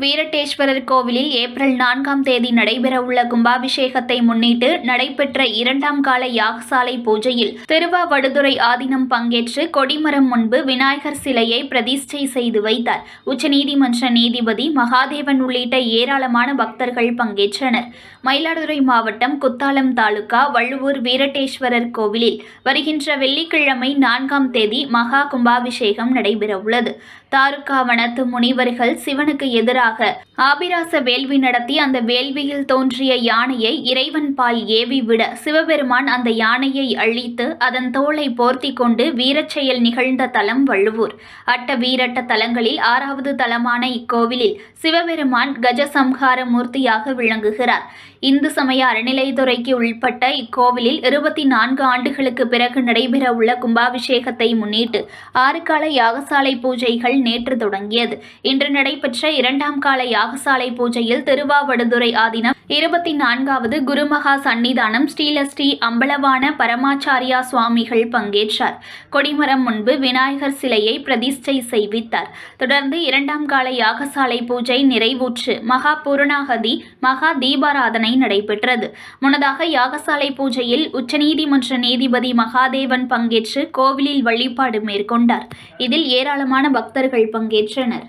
வீரட்டேஸ்வரர் கோவிலில் ஏப்ரல் நான்காம் தேதி நடைபெறவுள்ள கும்பாபிஷேகத்தை முன்னிட்டு நடைபெற்ற இரண்டாம் கால யாகசாலை பூஜையில் திருவாவடுதுறை ஆதீனம் பங்கேற்று கொடிமரம் முன்பு விநாயகர் சிலையை பிரதிஷ்டை செய்து வைத்தார். உச்சநீதிமன்ற நீதிபதி மகாதேவன் உள்ளிட்ட ஏராளமான பக்தர்கள் பங்கேற்றனர். மயிலாடுதுறை மாவட்டம் குத்தாலம் தாலுகா வள்ளுவூர் வீரட்டேஸ்வரர் கோவிலில் வருகின்ற வெள்ளிக்கிழமை நான்காம் தேதி மகா கும்பாபிஷேகம் நடைபெறவுள்ளது. தாருகா வனத்து முனிவர்கள் சிவனுக்கு எதிராக ஆபிராச வேள்வி நடத்தி அந்த வேள்வியில் தோன்றிய யானையை இறைவன் பால் ஏவி விட சிவபெருமான் அந்த யானையை அழித்து அதன் தோலை போர்த்தி கொண்டு வீரச்செயல் நிகழ்ந்த தலம் வள்ளுவூர். அட்ட வீரட்ட தலங்களில் ஆறாவது தலமான இக்கோவிலில் சிவபெருமான் கஜசம்ஹார மூர்த்தியாக விளங்குகிறார். இந்து சமய அறநிலைத்துறைக்கு உள்பட்ட இக்கோவிலில் இருபத்தி நான்கு ஆண்டுகளுக்கு பிறகு நடைபெறவுள்ள கும்பாபிஷேகத்தை முன்னிட்டு ஆறு கால யாகசாலை பூஜைகள் நேற்று தொடங்கியது. இன்று நடைபெற்ற இரண்டாம் இரண்டாம் கால யாகசாலை பூஜையில் திருவாவடுதுறை ஆதீனம் இருபத்தி நான்காவது குருமகா சன்னிதானம் ஸ்ரீலஸ்ரீ அம்பலவான பரமாச்சாரியா சுவாமிகள் பங்கேற்றார். கொடிமரம் முன்பு விநாயகர் சிலையை பிரதிஷ்டை செய்வித்தார். தொடர்ந்து இரண்டாம் கால யாகசாலை பூஜை நிறைவுற்று மகா பூரணாகதி மகா தீபாராதனை நடைபெற்றது. முன்னதாக யாகசாலை பூஜையில் உச்சநீதிமன்ற நீதிபதி மகாதேவன் பங்கேற்று கோவிலில் வழிபாடு மேற்கொண்டார். இதில் ஏராளமான பக்தர்கள் பங்கேற்றனர்.